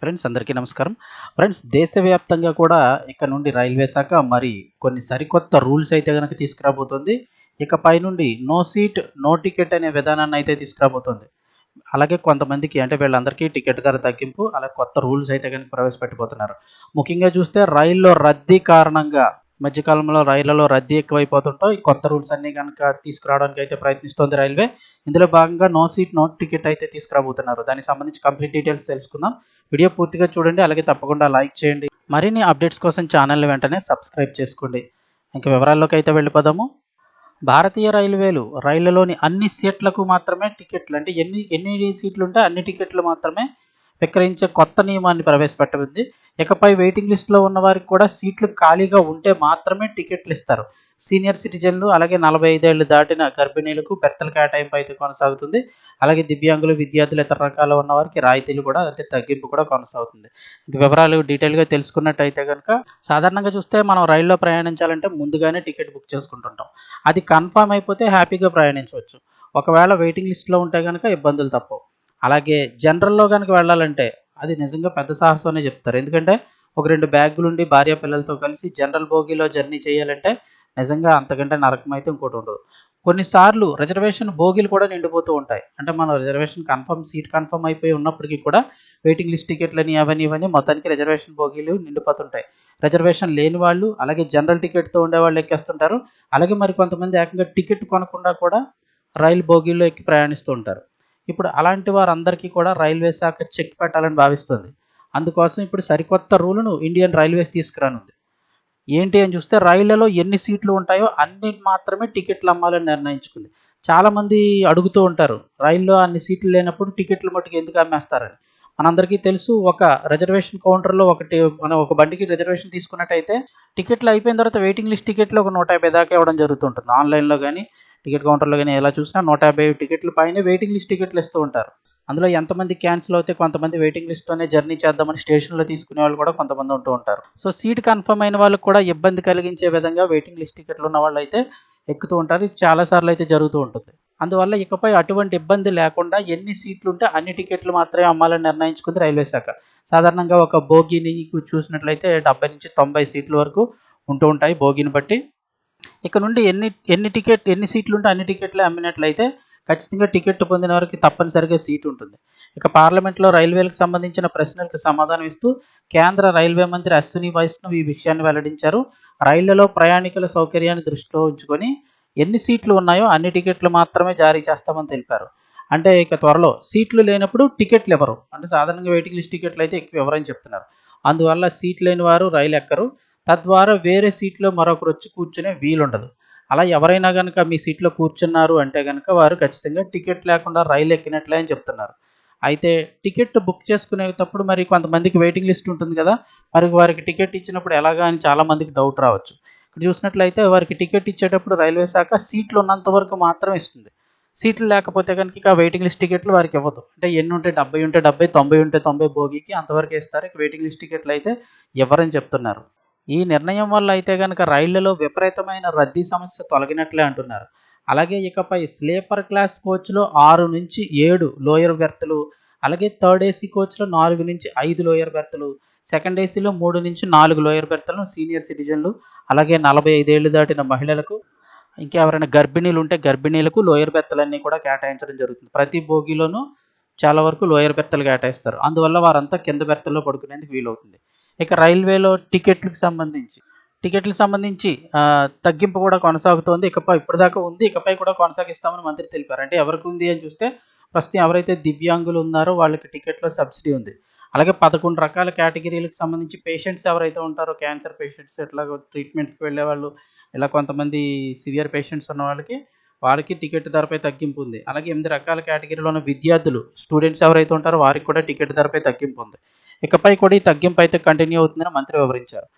Friends అందరికీ నమస్కారం. Friends దేశవ్యాప్తంగా కూడా ఇక్కడ నుండి రైల్వే శాఖ మరి కొన్ని సరికొత్త రూల్స్ అయితే కనుక తీసుకురాబోతుంది. ఇకపై నుండి నో సీట్ నో టికెట్ అనే విధానాన్ని అయితే తీసుకురాబోతుంది. అలాగే కొంతమందికి అంటే వీళ్ళందరికీ టికెట్ ధర తగ్గింపు అలాగే కొత్త రూల్స్ అయితే కనుక ప్రవేశపెట్టబోతున్నారు. ముఖ్యంగా చూస్తే రైల్లో రద్దీ కారణంగా మధ్యకాలంలో రైళ్ళలో రద్దీ ఎక్కువైపోతుంటో ఈ కొత్త రూల్స్ అన్ని కనుక తీసుకురావడానికి అయితే ప్రయత్నిస్తోంది రైల్వే. ఇందులో భాగంగా నో సీట్ నో టికెట్ అయితే తీసుకురాబోతున్నారు. దానికి సంబంధించి కంప్లీట్ డీటెయిల్స్ తెలుసుకుందాం. వీడియో పూర్తిగా చూడండి అలాగే తప్పకుండా లైక్ చేయండి. మరిన్ని అప్డేట్స్ కోసం ఛానల్ని వెంటనే సబ్స్క్రైబ్ చేసుకోండి. ఇంకా వివరాల్లోకి అయితే వెళ్ళిపోదాము. భారతీయ రైల్వేలు రైళ్ళలోని అన్ని సీట్లకు మాత్రమే టికెట్లు అంటే ఎన్ని ఎన్ని సీట్లు ఉంటే అన్ని టికెట్లు మాత్రమే విక్రయించే కొత్త నియమాన్ని ప్రవేశపెట్టింది ఇకపై వెయిటింగ్ లిస్ట్లో ఉన్న వారికి కూడా సీట్లు ఖాళీగా ఉంటే మాత్రమే టికెట్లు ఇస్తారు. సీనియర్ సిటిజన్లు అలాగే నలభై ఐదేళ్ళు దాటిన గర్భిణీలకు బెర్తల కేటాయింపు అయితే కొనసాగుతుంది. అలాగే దివ్యాంగులు విద్యార్థులు ఇతర రకాల ఉన్న వారికి రాయితీలు కూడా అంటే తగ్గింపు కూడా కొనసాగుతుంది. వివరాలు డీటెయిల్గా తెలుసుకున్నట్టయితే కనుక సాధారణంగా చూస్తే మనం రైల్లో ప్రయాణించాలంటే ముందుగానే టికెట్ బుక్ చేసుకుంటుంటాం. అది కన్ఫామ్ అయిపోతే హ్యాపీగా ప్రయాణించవచ్చు. ఒకవేళ వెయిటింగ్ లిస్ట్లో ఉంటే కనుక ఇబ్బందులు తప్పవు. అలాగే జనరల్లో కనుక వెళ్ళాలంటే అది నిజంగా పెద్ద సాహసం అనే చెప్తారు. ఎందుకంటే ఒక రెండు బ్యాగులు ఉండి భార్య పిల్లలతో కలిసి జనరల్ బోగీలో జర్నీ చేయాలంటే నిజంగా అంతకంటే నరకం అయితే ఇంకోటి ఉండదు. కొన్నిసార్లు రిజర్వేషన్ బోగీలు కూడా నిండిపోతూ ఉంటాయి. అంటే మనం రిజర్వేషన్ కన్ఫర్మ్ సీట్ కన్ఫర్మ్ అయిపోయి ఉన్నప్పటికీ కూడా వెయిటింగ్ లిస్ట్ టికెట్లని అవన్నీ ఇవన్నీ మొత్తానికి రిజర్వేషన్ బోగీలు నిండిపోతుంటాయి. రిజర్వేషన్ లేని వాళ్ళు అలాగే జనరల్ టికెట్తో ఉండే వాళ్ళు ఎక్కేస్తుంటారు. అలాగే మరి కొంతమంది ఏకంగా టికెట్ కొనకుండా కూడా రైలు బోగీల్లో ఎక్కి ప్రయాణిస్తూ ఉంటారు. ఇప్పుడు అలాంటి వారందరికీ కూడా రైల్వే శాఖ చెక్ పెట్టాలని భావిస్తుంది. అందుకోసం ఇప్పుడు సరికొత్త రూలును ఇండియన్ రైల్వేస్ తీసుకురానుంది. ఏంటి అని చూస్తే రైళ్ళలో ఎన్ని సీట్లు ఉంటాయో అన్ని మాత్రమే టికెట్లు అమ్మాలని నిర్ణయించుకుంది. చాలామంది అడుగుతూ ఉంటారు రైల్లో అన్ని సీట్లు లేనప్పుడు టికెట్లు మట్టుకు ఎందుకు అమ్మేస్తారని? మనందరికీ తెలుసు ఒక రిజర్వేషన్ కౌంటర్లో ఒకటి మనం ఒక బండికి రిజర్వేషన్ తీసుకున్నట్టయితే టికెట్లు అయిపోయిన తర్వాత వెయిటింగ్ లిస్ట్ టికెట్లు ఒక నూట యాభై దాకా ఇవ్వడం జరుగుతుంటుంది ఆన్లైన్లో కానీ టికెట్ కౌంటర్లో కానీ ఎలా చూసినా నూట యాభై టికెట్లు పైన వెయిటింగ్ లిస్ట్ టికెట్లు ఇస్తూ ఉంటారు. అందులో ఎంతమంది క్యాన్సిల్ అవుతే కొంతమంది వెయిటింగ్ లిస్ట్లోనే జర్నీ చేద్దామని స్టేషన్లో తీసుకునే వాళ్ళు కూడా కొంతమంది ఉంటూ ఉంటారు. సో సీట్ కన్ఫర్మ్ అయిన వాళ్ళకి కూడా ఇబ్బంది కలిగించే విధంగా వెయిటింగ్ లిస్ట్ టికెట్లు ఉన్న వాళ్ళు అయితే ఎక్కుతూ ఉంటారు. ఇది చాలాసార్లు అయితే జరుగుతూ ఉంటుంది. అందువల్ల ఇకపై అటువంటి ఇబ్బంది లేకుండా ఎన్ని సీట్లు ఉంటే అన్ని టికెట్లు మాత్రమే అమ్మాలని నిర్ణయించుకుంది రైల్వే శాఖ. సాధారణంగా ఒక బోగిని చూసినట్లయితే డెబ్బై నుంచి తొంభై సీట్ల వరకు ఉంటూ ఉంటాయి బోగిని బట్టి. ఇక్కడ నుండి ఎన్ని ఎన్ని టికెట్ ఎన్ని సీట్లు ఉంటే అన్ని టికెట్లు అమ్మినట్లయితే ఖచ్చితంగా టికెట్ పొందిన వారికి తప్పనిసరిగా సీట్ ఉంటుంది. ఇక పార్లమెంట్లో రైల్వేలకు సంబంధించిన ప్రశ్నలకు సమాధానం ఇస్తూ కేంద్ర రైల్వే మంత్రి అశ్విని వైష్ణవ్ ఈ విషయాన్ని వెల్లడించారు. రైళ్ళలో ప్రయాణికుల సౌకర్యాన్ని దృష్టిలో ఉంచుకొని ఎన్ని సీట్లు ఉన్నాయో అన్ని టికెట్లు మాత్రమే జారీ చేస్తామని తెలిపారు. అంటే ఇక త్వరలో సీట్లు లేనప్పుడు టికెట్లు ఇవ్వరు అంటే సాధారణంగా వెయిటింగ్ లిస్ట్ టికెట్లు అయితే ఎక్కువ ఇవ్వరని చెప్తున్నారు. అందువల్ల సీట్ లేని వారు రైలు ఎక్కరు. తద్వారా వేరే సీట్లో మరొకరు వచ్చి కూర్చునే వీలుండదు. అలా ఎవరైనా కనుక మీ సీట్లో కూర్చున్నారు అంటే కనుక వారు ఖచ్చితంగా టికెట్ లేకుండా రైలు ఎక్కినట్లే అని చెప్తున్నారు. అయితే టికెట్ బుక్ చేసుకునేటప్పుడు మరి కొంతమందికి వెయిటింగ్ లిస్ట్ ఉంటుంది కదా మరి వారికి టికెట్ ఇచ్చినప్పుడు ఎలాగా అని చాలామందికి డౌట్ రావచ్చు. ఇక్కడ చూసినట్లయితే వారికి టికెట్ ఇచ్చేటప్పుడు రైల్వే శాఖ సీట్లు ఉన్నంత వరకు మాత్రం ఇస్తుంది. సీట్లు లేకపోతే కనుక ఇక వెయిటింగ్ లిస్ట్ టికెట్లు వారికి ఇవ్వదు. అంటే ఎన్ని ఉంటే డెబ్బై ఉంటే డెబ్బై తొంభై ఉంటే తొంభై భోగికి అంతవరకు ఇస్తారు. ఇక వెయిటింగ్ లిస్ట్ టికెట్లు అయితే ఎవరని చెప్తున్నారు. ఈ నిర్ణయం వల్ల అయితే కనుక రైళ్ళలో విపరీతమైన రద్దీ సమస్య తొలగినట్లే అంటున్నారు. అలాగే ఇకపై స్లీపర్ క్లాస్ కోచ్లో ఆరు నుంచి ఏడు లోయర్ బెర్తులు అలాగే థర్డ్ ఏసీ కోచ్లో నాలుగు నుంచి ఐదు లోయర్ బెర్తులు సెకండ్ ఏసీలో మూడు నుంచి నాలుగు లోయర్ బెర్తులను సీనియర్ సిటిజన్లు అలాగే నలభై ఐదేళ్ళు దాటిన మహిళలకు ఇంకెవరైనా గర్భిణీలు ఉంటే గర్భిణీలకు లోయర్ బెర్తలన్నీ కూడా కేటాయించడం జరుగుతుంది. ప్రతి భోగిలోనూ చాలా వరకు లోయర్ బెర్తలు కేటాయిస్తారు. అందువల్ల వారంతా కింద బెర్తల్లో పడుకునేందుకు వీలవుతుంది. ఇక రైల్వేలో టికెట్లకు సంబంధించి. టికెట్లకు సంబంధించి తగ్గింపు కూడా కొనసాగుతోంది. ఇకపై ఇప్పటిదాకా ఉంది. ఇకపై కూడా కొనసాగిస్తామని మంత్రి తెలిపారు. అంటే ఎవరికి ఉంది అని చూస్తే ప్రస్తుతం ఎవరైతే దివ్యాంగులు ఉన్నారో వాళ్ళకి టికెట్లో సబ్సిడీ ఉంది. అలాగే పదకొండు రకాల కేటగిరీలకు సంబంధించి పేషెంట్స్ ఎవరైతే ఉంటారో క్యాన్సర్ పేషెంట్స్ ఇట్లా ట్రీట్మెంట్కి వెళ్ళే వాళ్ళు ఇలా కొంతమంది సివియర్ పేషెంట్స్ ఉన్న వాళ్ళకి వారికి టికెట్ ధరపై తగ్గింపు ఉంది. అలాగే ఎనిమిది రకాల కేటగిరీలో ఉన్న విద్యార్థులు స్టూడెంట్స్ ఎవరైతే ఉంటారో వారికి కూడా టికెట్ ధరపై తగ్గింపు ఉంది. ఇకపై కూడా ఈ తగ్గింపు అయితే కంటిన్యూ అవుతుందని మంత్రి వివరించారు.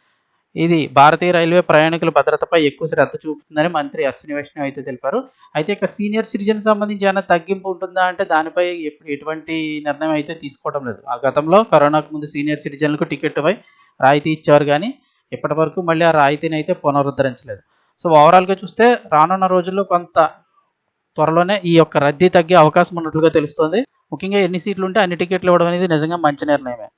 ఇది భారతీయ రైల్వే ప్రయాణికుల భద్రతపై ఎక్కువ శ్రద్ధ చూపుతుందని మంత్రి అశ్విని వైష్ణవ్ అయితే తెలిపారు. అయితే ఇక సీనియర్ సిటిజన్ సంబంధించి ఏమైనా తగ్గింపు ఉంటుందా అంటే దానిపై ఎటువంటి నిర్ణయం అయితే తీసుకోవడం లేదు. ఆ గతంలో కరోనాకు ముందు సీనియర్ సిటిజన్లకు టికెట్పై రాయితీ ఇచ్చారు కానీ ఇప్పటి వరకు మళ్ళీ ఆ రాయితీని అయితే పునరుద్ధరించలేదు. సో ఓవరాల్గా చూస్తే రానున్న రోజుల్లో కొంత త్వరలోనే ఈ యొక్క రద్దీ తగ్గే అవకాశం ఉన్నట్లుగా తెలుస్తుంది. ముఖ్యంగా ఎన్ని సీట్లు ఉంటే అన్ని టికెట్లు ఇవ్వడం అనేది నిజంగా మంచి నిర్ణయమే.